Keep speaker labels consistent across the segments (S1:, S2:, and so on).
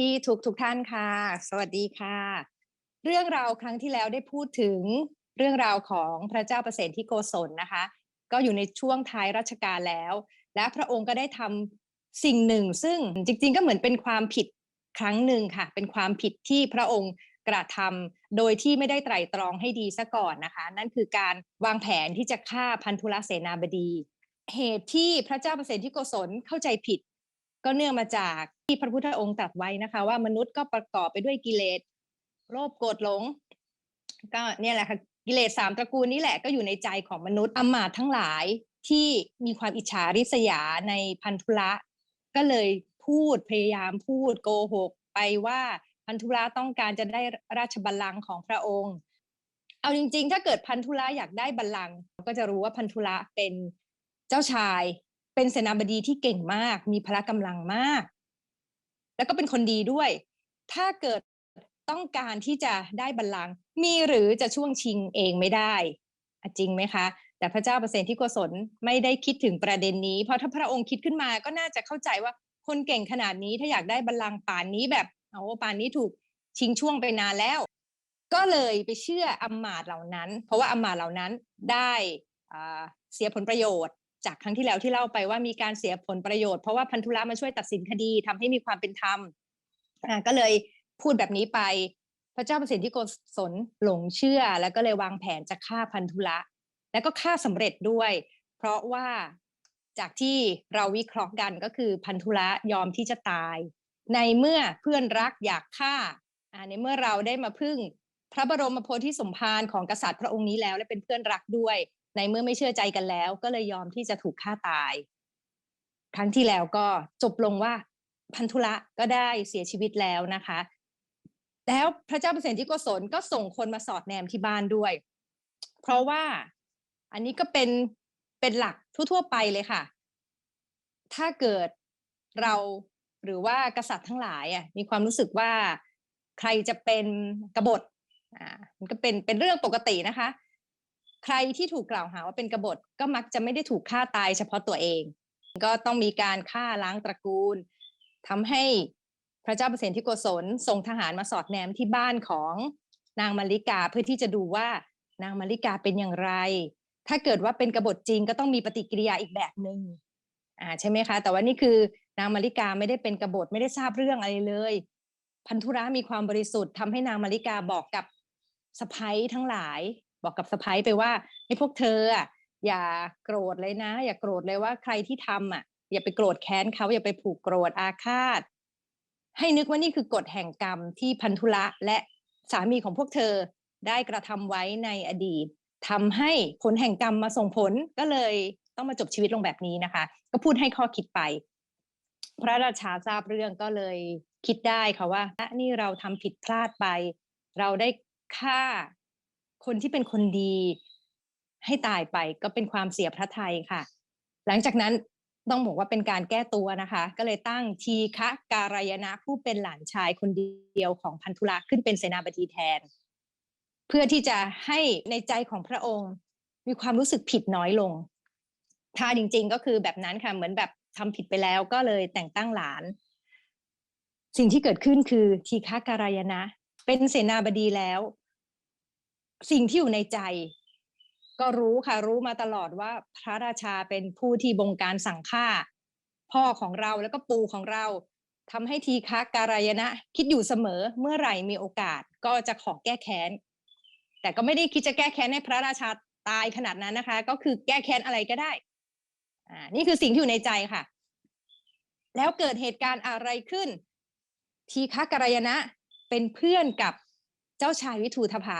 S1: ที่ทุกทุกท่านค่ะ สวัสดีค่ะ เรื่องราวครั้งที่แล้วได้พูดถึงเรื่องราวของพระเจ้าประเสนที่โกศลนะคะ ก็อยู่ในช่วงท้ายรัชกาลแล้ว และพระองค์ก็ได้ทำสิ่งหนึ่ง ซึ่งจริง ๆ ก็เหมือนเป็นความผิดครั้งหนึ่งค่ะ เป็นความผิดที่พระองค์กระทำโดยที่ไม่ได้ไตร่ตรองให้ดีซะก่อนนะคะ นั่นคือการวางแผนที่จะฆ่าพันธุลเสนาบดี เหตุที่พระเจ้าประเสนที่โกศลเข้าใจผิด ก็เนื่องมาจากที่พระพุทธองค์ตรัสไว้นะคะ ว่ามนุษย์ก็ประกอบไปด้วยกิเลสโลภโกรธหลง ก็เนี่ยแหละค่ะกิเลสสามตระกูลนี้แหละก็อยู่ในใจของมนุษย์อำมาตทั้งหลายที่มีความอิจฉาริษยาในพันธุละก็เลยพูดพยายามพูดโกหก ไปว่าพันธุละต้องการจะได้ราชบัลลังก์ของพระองค์ เอาจริง ๆ ถ้าเกิดพันธุละอยากได้บัลลังก์ก็จะรู้ว่าพันธุละเป็นเจ้าชาย เป็นเสนาบดีที่เก่งมาก มีพละกำลังมาก แล้วก็เป็นคนดีด้วย ถ้าเกิดต้องการที่จะได้บัลลังก์มีหรือจะช่วงชิงเองไม่ได้ จริงไหมคะ แต่พระเจ้าเปอร์เซนที่โกศลไม่ได้คิดถึงประเด็นนี้ เพราะถ้าพระองค์คิดขึ้นมาก็น่าจะเข้าใจว่าคนเก่งขนาดนี้ถ้าอยากได้บัลลังก์ป่านนี้แบบเอาป่านนี้ถูกชิงช่วงไปนานแล้ว ก็เลยไปเชื่ออำมาตย์เหล่านั้น เพราะว่าอำมาตย์เหล่านั้นได้เสียผลประโยชน์ จากครั้งที่แล้วที่เล่าไปว่ามีการเสียผลประโยชน์เพราะว่าพันธุละมาช่วยตัดสินคดีทำให้มีความเป็นธรรมก็เลยพูดแบบนี้ไป พระเจ้าประสิทธิโกศลหลงเชื่อ แล้วก็เลยวางแผนจะฆ่าพันธุละแล้วก็ฆ่าสำเร็จด้วย เพราะว่าจากที่เราวิเคราะห์กันก็คือพันธุละยอมที่จะตาย ในเมื่อเพื่อนรักอยากฆ่าในเมื่อเราได้มาพึ่งพระบรมโพธิสมภารของกษัตริย์พระองค์นี้แล้วและเป็นเพื่อนรักด้วย ในเมื่อไม่เชื่อใจกันแล้ว ก็เลยยอมที่จะถูกฆ่าตาย ครั้งที่แล้วก็จบลงว่าพันธุละก็ได้เสียชีวิตแล้วนะคะ แล้วพระเจ้าเปรตที่โกศลก็ส่งคนมาสอดแนมที่บ้านด้วย เพราะว่าอันนี้ก็เป็นเป็นหลักทั่วๆไปเลยค่ะ ถ้าเกิดเราหรือว่ากษัตริย์ทั้งหลายอะมีความรู้สึกว่าใครจะเป็นกบฏอ่ามันก็เป็นเป็นเรื่องปกตินะคะ ใครที่ถูกกล่าวหาว่าเป็นกบฏก็มักจะไม่ได้ถูกฆ่าตายเฉพาะตัวเอง ก็ต้องมีการฆ่าล้างตระกูลทำให้พระเจ้าเปรตที่โกศลส่งทหารมาสอดแนมที่บ้านของนางมาริกาเพื่อที่จะดูว่านางมาริกาเป็นอย่างไร ถ้าเกิดว่าเป็นกบฏจริงก็ต้องมีปฏิกิริยาอีกแบบหนึ่งอ่าใช่ไหมคะ แต่ว่านี่คือนางมาริกาไม่ได้เป็นกบฏไม่ได้ทราบเรื่องอะไรเลย พันธุระมีความบริสุทธิ์ทำให้นางมาริกาบอกกับสะพ้ยทั้งหลาย บอกกับสะพ้ยไปว่าให้พวกเธออะอย่าโกรธเลยนะ อย่าโกรธเลยว่าใครที่ทำอะ อย่าไปโกรธแค้นเขาอย่าไปผูกโกรธอาฆาต ให้นึกว่านี่คือกฎแห่งกรรมที่พันธุละและสามีของพวกเธอได้กระทำไว้ในอดีตทำให้ผลแห่งกรรมมาส่งผลก็เลยต้องมาจบชีวิตลงแบบนี้นะคะ ก็พูดให้ข้อคิดไป พระราชาทราบเรื่องก็เลยคิดได้ค่ะว่านี่เราทำผิดพลาดไป เราได้ฆ่า คนที่เป็นคนดี ให้ตายไปก็เป็นความเสียพระทัยค่ะ หลังจากนั้นต้องบอกว่าเป็นการแก้ตัวนะคะ ก็เลยตั้งทีฆะการายนะผู้เป็นหลานชายคนเดียวของพันธุละขึ้นเป็นเสนาบดีแทน เพื่อที่จะให้ในใจของพระองค์ มีความรู้สึกผิดน้อยลง ถ้าจริง ๆ ก็คือแบบนั้นค่ะเหมือนแบบทำผิดไปแล้วก็เลยแต่งตั้งหลาน สิ่งที่เกิดขึ้นคือทีฆะการายนะ เป็นเสนาบดีแล้ว สิ่งที่อยู่ในใจ ก็รู้ค่ะ รู้มาตลอดว่าพระราชาเป็นผู้ที่บงการสั่งฆ่า พ่อของเราแล้วก็ปู่ของเราทำให้ทีฆะการายนะคิดอยู่เสมอเมื่อไหร่มีโอกาสก็จะขอแก้แค้น แต่ก็ไม่ได้คิดจะแก้แค้นให้พระราชาตายขนาดนั้นนะคะ ก็คือแก้แค้นอะไรก็ได้อ่านี่คือสิ่งที่อยู่ในใจค่ะ แล้วเกิดเหตุการณ์อะไรขึ้น ทีฆะการายนะเป็นเพื่อนกับเจ้าชายวิทูธภา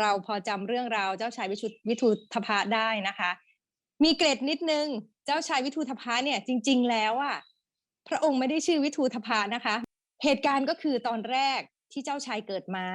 S1: เราพอจำเรื่องราวเจ้าชายวิชุวิทูธพะได้นะคะ มีเกรดนิดนึงเจ้าชายวิทูธพะเนี่ยจริง ๆ แล้วอะพระองค์ไม่ได้ชื่อวิทูธพะนะคะ เหตุการณ์ก็คือตอนแรกที่เจ้าชายเกิดมา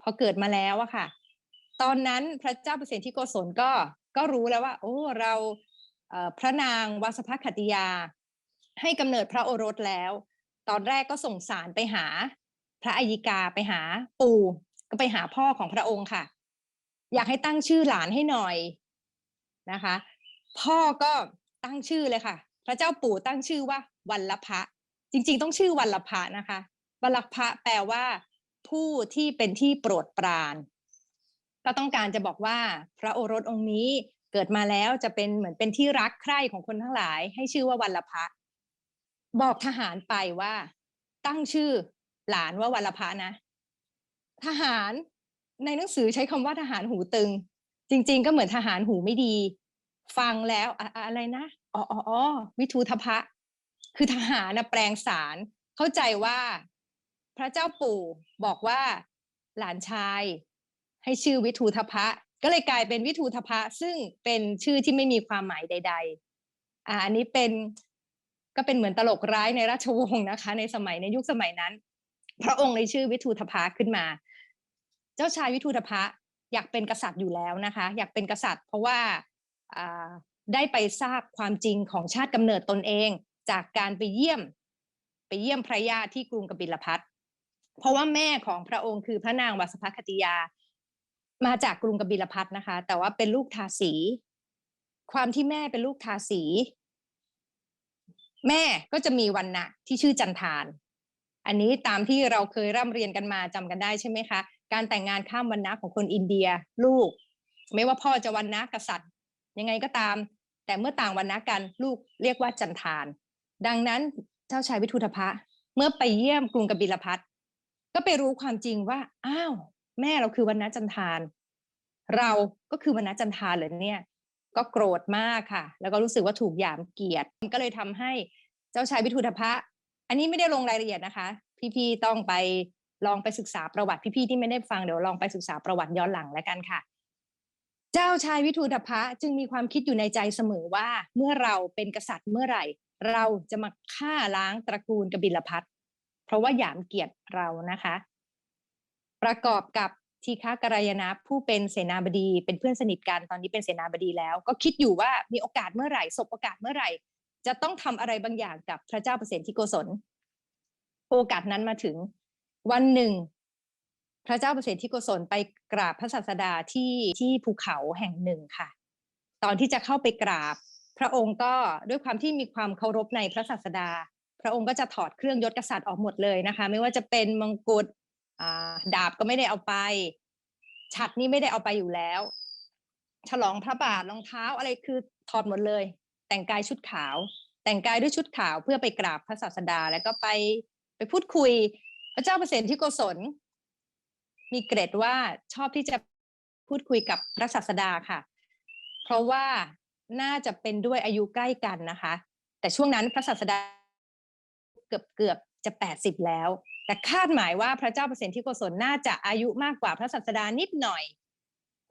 S1: พอเกิดมาแล้วอะค่ะ ตอนนั้นพระเจ้าเปรตที่โกศลก็ก็รู้แล้วว่า โอ้เราพระนางวาสภคติยา ให้กำเนิดพระโอรสแล้ว ตอนแรกก็ส่งสารไปหา พระอัยิกาไปหาปู่ ก็ไปหาพ่อของพระองค์ค่ะ อยากให้ตั้งชื่อหลานให้หน่อยนะคะ พ่อก็ตั้งชื่อเลยค่ะ พระเจ้าปู่ตั้งชื่อว่าวันละพะ จริงๆ ต้องชื่อวัลภะนะคะวัลภะแปลว่า ผู้ที่เป็นที่โปรดปราน ก็ต้องการจะบอกว่า พระโอรสองค์นี้เกิดมาแล้วจะเป็นเหมือนเป็นที่รักใคร่ของคนทั้งหลาย ให้ชื่อว่าวัลภะบอกทหารไปว่า ตั้งชื่อหลานว่าวัลภะนะ ทหารในหนังสือใช้คำว่าทหารหูตึง จริง ๆ ก็เหมือนทหารหูไม่ดี ฟังแล้วอะอะไรนะอ๋ออ๋อวิทูทพะ คือทหารนะแปลงสารเข้าใจว่า พระเจ้าปู่บอกว่าหลานชาย ให้ชื่อวิทูทพะ ก็เลยกลายเป็นวิทูทพะ ซึ่งเป็นชื่อที่ไม่มีความหมายใด ๆ อ่าอันนี้เป็นก็เป็นเหมือนตลกร้ายในราชวงศ์นะคะ ในสมัยในยุคสมัยนั้น พระองค์เลยชื่อวิทูทพะขึ้นมา จ้าชายวิทูทพะอยากเป็นกษัตริย์อยู่แล้วนะคะ อยากเป็นกษัตริย์ เพราะว่าได้ไปทราบความจริงของชาติกำเนิดตนเอง จากการไปเยี่ยมไปเยี่ยมพระญาติที่กรุงกบิลพัทเพราะว่าแม่ของพระองค์คือพระนางวัสภคติยา มาจากกรุงกบิลพัทนะคะ แต่ว่าเป็นลูกทาสี ความที่แม่เป็นลูกทาสี แม่ก็จะมีวันนะที่ชื่อจันทาน อันนี้ตามที่เราเคยร่ำเรียนกันมาจำกันได้ใช่ไหมคะ การแต่งงานข้ามวันนะของคนอินเดียลูก ไม่ว่าพ่อจะวันนะกษัตริย์ ยังไงก็ตาม แต่เมื่อต่างวันนะกันลูกเรียกว่าจันทาน ดังนั้นเจ้าชายวิทูธพะ เมื่อไปเยี่ยมกรุงกบิลพัทก็ไปรู้ความจริงว่าอ้าวแม่เราคือวันนะจันทาน เราก็คือวันนะจันทานเลยเนี่ย ก็โกรธมากค่ะ แล้วก็รู้สึกว่าถูกหยามเกียรติก็เลยทำให้เจ้าชายวิทูธพะ อันนี้ไม่ได้ลงรายละเอียดนะคะ พี่ๆต้องไป ลองไปศึกษาประวัติพี่ๆที่ไม่ได้ฟังเดี๋ยวลองไปศึกษาประวัติย้อนหลังแล้วกันค่ะ เจ้าชายวิทูธพะจึงมีความคิดอยู่ในใจเสมอว่าเมื่อเราเป็นกษัตริย์เมื่อไหร่ เราจะมาฆ่าล้างตระกูลกบิลพัทเพราะว่าหยามเกียรติเรานะคะ ประกอบกับทีฆากรายนะผู้เป็นเสนาบดีเป็นเพื่อนสนิทกันตอนนี้เป็นเสนาบดีแล้ว ก็คิดอยู่ว่ามีโอกาสเมื่อไหร่สบโอกาสเมื่อไหร่ จะต้องทำอะไรบางอย่างกับพระเจ้าเปรตที่โกศล โอกาสนั้นมาถึง วันหนึ่ง พระเจ้าเปรตที่โกศลไปกราบพระศาสดาที่ที่ภูเขาแห่งหนึ่งค่ะ ตอนที่จะเข้าไปกราบ พระองค์ก็ด้วยความที่มีความเคารพในพระศาสดา พระองค์ก็จะถอดเครื่องยศกษัตริย์ออกหมดเลยนะคะ ไม่ว่าจะเป็นมงกุฎดาบก็ไม่ได้เอาไป ฉัดนี่ไม่ได้เอาไปอยู่แล้ว ฉลองพระบาทรองเท้าอะไรคือถอดหมดเลย แต่งกายชุดขาว แต่งกายด้วยชุดขาวเพื่อไปกราบพระศาสดา แล้วก็ไปไปพูดคุย พระเจ้าเปรตที่โกศล มีเกรดว่าชอบที่จะพูดคุยกับพระศาสดาค่ะ เพราะว่าน่าจะเป็นด้วยอายุใกล้กันนะคะ แต่ช่วงนั้นพระศาสดาเกือบเกือบจะแปดสิบแล้ว แต่คาดหมายว่าพระเจ้าเปรตที่โกศลน่าจะอายุมากกว่าพระศาสดานิดหน่อย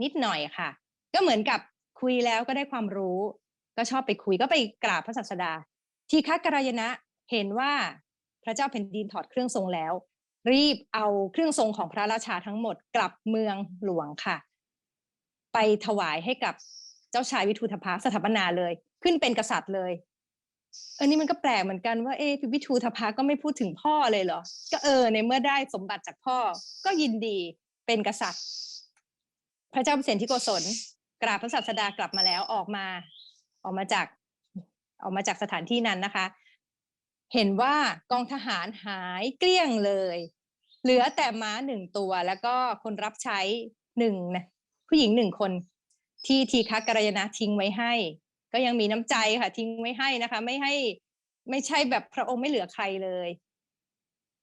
S1: นิดหน่อยค่ะ ก็เหมือนกับคุยแล้วก็ได้ความรู้ ก็ชอบไปคุยก็ไปกราบพระศาสดา ทีฆกรายนะเห็นว่า ระเจ้าแผ่นดินถอดเครื่องทรงแล้ว รีบเอาเครื่องทรงของพระราชาทั้งหมดกลับเมืองหลวงค่ะ ไปถวายให้กับเจ้าชายวิทูธพะสถาปนาเลย ขึ้นเป็นกษัตริย์เลยเออนี่มันก็แปลกเหมือนกันว่าเอ๊ะวิทูธพะก็ไม่พูดถึงพ่อเลยเหรอ ก็เออในเมื่อได้สมบัติจากพ่อ ก็ยินดีเป็นกษัตริย์ พระเจ้าเปรตที่โกศลกราบพระศาสดากลับมาแล้วออกมา ออกมาจาก ออกมาจากสถานที่นั้นนะคะ เห็นว่ากองทหารหายเกลี้ยงเลย เหลือแต่ม้าหนึ่งตัวแล้วก็คนรับใช้หนึ่งนะผู้หญิงหนึ่งคน ที่ทีฆกรยนะทิ้งไว้ให้ ก็ยังมีน้ำใจค่ะ ทิ้งไว้ให้นะคะ ไม่ให้ไม่ใช่แบบพระองค์ไม่เหลือใครเลย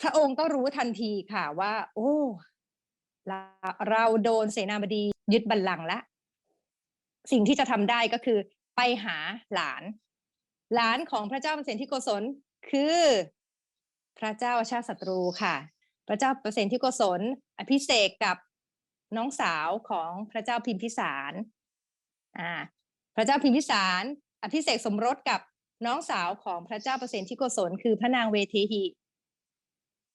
S1: พระองค์ก็รู้ทันทีค่ะว่า โอ้เราเราโดนเสนาบดียึดบัลลังก์แล้วสิ่งที่จะทำได้ก็คือไปหาหลาน หลานของพระเจ้าเปรตที่โกศล คือพระเจ้าชาติศัตรูค่ะ พระเจ้าเปรตที่โกศลอภิเษกกับน้องสาวของพระเจ้าพิมพิสารอ่าพระเจ้าพิมพิสาร อภิเษกสมรสกับน้องสาวของพระเจ้าเปรตที่โกศลคือพระนางเวเทหี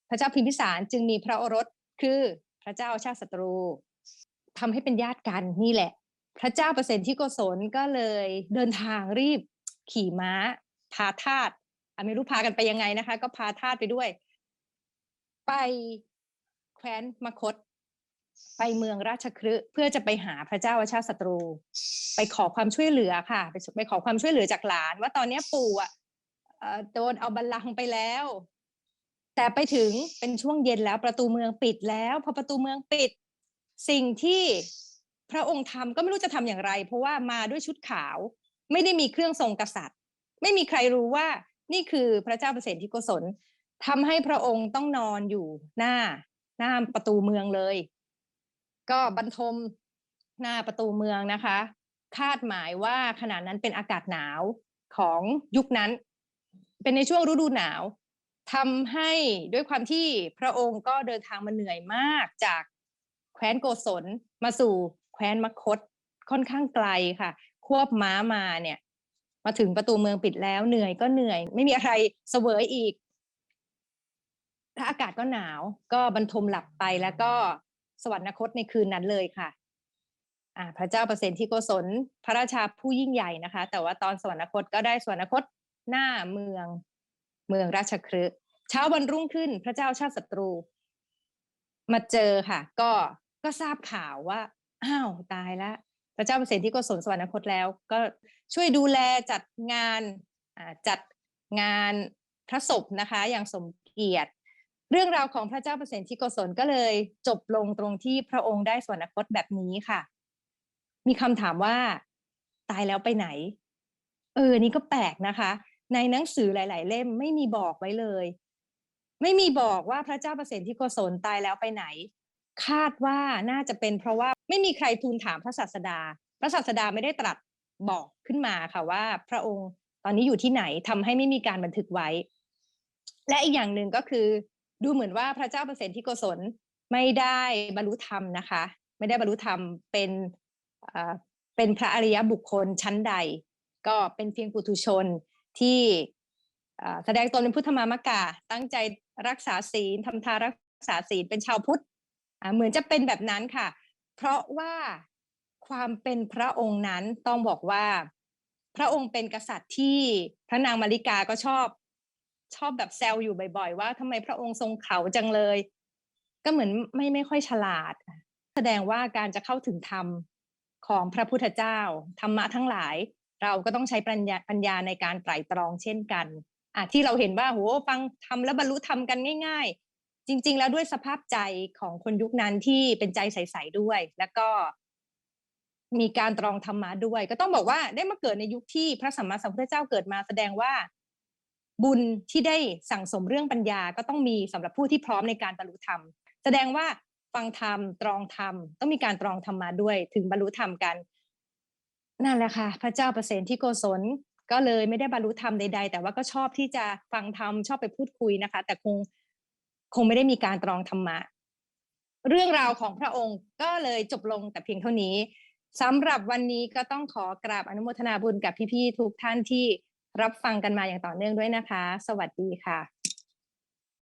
S1: พระเจ้าพิมพิสารจึงมีพระโอรสคือพระเจ้าชาติศัตรูทำให้เป็นญาติกันนี่แหละ พระเจ้าเปรตที่โกศลก็เลยเดินทางรีบขี่ม้าพาทาส ไม่รู้พากันไปยังไงนะคะ ก็พาทาสไปด้วย ไปแคว้นมคต ไปเมืองราชคฤห์เพื่อจะไปหาพระเจ้าอาชาติศัตรู ไปขอความช่วยเหลือค่ะไปไปขอความช่วยเหลือจากหลาน ว่าตอนนี้ปู่อะเออโดนเอาบัลลังก์ไปแล้ว แต่ไปถึงเป็นช่วงเย็นแล้วประตูเมืองปิดแล้วพอประตูเมืองปิด สิ่งที่พระองค์ทำก็ไม่รู้จะทำอย่างไร เพราะว่ามาด้วยชุดขาว ไม่ได้มีเครื่องทรงกษัตริย์ ไม่มีใครรู้ว่า นี่คือพระเจ้าเปรตที่โกศลทำให้พระองค์ต้องนอนอยู่หน้าหน้าประตูเมืองเลย ก็บรรทมหน้าประตูเมืองนะคะ คาดหมายว่าขณะนั้นเป็นอากาศหนาวของยุคนั้น เป็นในช่วงฤดูหนาวทำให้ด้วยความที่พระองค์ก็เดินทางมาเหนื่อยมากจากแคว้นโกศลมาสู่แคว้นมคตค่อนข้างไกลค่ะ ควบม้ามาเนี่ย มาถึงประตูเมืองปิดแล้วเหนื่อยก็เหนื่อย ไม่มีอะไรเสวยอีก ถ้าอากาศก็หนาว ก็บรรทมหลับไปแล้วก็สวรรคตในคืนนั้นเลยค่ะอ่าพระเจ้าประเสนที่โกศลพระราชาผู้ยิ่งใหญ่นะคะ แต่ว่าตอนสวรรคตก็ได้สวรรคตหน้าเมืองเมืองราชคฤห์เช้าวันรุ่งขึ้นพระเจ้าชาติศัตรู มาเจอค่ะ ก็ก็ทราบข่าวว่าอ้าวตายแล้ว พระเจ้าเปรตที่โกศลสวรรคตแล้ว ก็ช่วยดูแลจัดงานจัดงานพระศพนะคะ อย่างสมเกียรติ เรื่องราวของพระเจ้าเปรตที่โกศลก็เลยจบลงตรงที่พระองค์ได้สวรรคตแบบนี้ค่ะ มีคำถามว่าตายแล้วไปไหน เออนี่ก็แปลกนะคะ ในหนังสือหลาย ๆ เล่มไม่มีบอกไว้เลย ไม่มีบอกว่าพระเจ้าเปรตที่โกศลตายแล้วไปไหน คาดว่าน่าจะเป็นเพราะว่าไม่มีใครทูลถามพระศาสดา พระศาสดาไม่ได้ตรัสบอกขึ้นมาค่ะว่า พระองค์ตอนนี้อยู่ที่ไหนทำให้ไม่มีการบันทึกไว้ และอีกอย่างหนึ่งก็คือ ดูเหมือนว่าพระเจ้าเปรตที่โกศลไม่ได้บรรลุธรรมนะคะ ไม่ได้บรรลุธรรมเป็นเป็นพระอริยบุคคลชั้นใด ก็เป็นเพียงปุถุชนที่แสดงตนเป็นพุทธมามกะตั้งใจรักษาศีลทำทารักษาศีลเป็นชาวพุทธ เหมือนจะเป็นแบบนั้นค่ะ เพราะว่าความเป็นพระองค์นั้นต้องบอกว่าพระองค์เป็นกษัตริย์ที่พระนางมาริกาก็ชอบชอบแบบแซวอยู่บ่อยๆ ว่าทำไมพระองค์ทรงเขาจังเลย ก็เหมือนไม่ไม่ค่อยฉลาด แสดงว่าการจะเข้าถึงธรรมของพระพุทธเจ้าธรรมะทั้งหลาย เราก็ต้องใช้ปัญญาปัญญาในการไตร่ตรองเช่นกันอะที่เราเห็นว่าโหฟังทำแล้วบรรลุธรรมกันง่าย จริง ๆ แล้วด้วยสภาพใจของคนยุคนั้นที่เป็นใจใสๆด้วย แล้วก็มีการตรองธรรมะด้วย ก็ต้องบอกว่าได้มาเกิดในยุคที่พระสัมมาสัมพุทธเจ้าเกิดมาแสดงว่า บุญที่ได้สั่งสมเรื่องปัญญาก็ต้องมีสำหรับผู้ที่พร้อมในการบรรลุธรรม แสดงว่าฟังธรรมตรองธรรมต้องมีการตรองธรรมมาด้วย ถึงบรรลุธรรมกัน นั่นแหละค่ะ พระเจ้าประเสนที่โกศลก็เลยไม่ได้บรรลุธรรมใดๆ แต่ว่าก็ชอบที่จะฟังธรรมชอบไปพูดคุยนะคะ แต่คง คงไม่ได้มีการตรองธรรมะ เรื่องราวของพระองค์ก็เลยจบลงแต่เพียงเท่านี้สำหรับวันนี้ก็ต้องขอกราบอนุโมทนาบุญกับพี่ๆทุกท่านที่รับฟังกันมาอย่างต่อเนื่องด้วยนะคะ สวัสดีค่ะ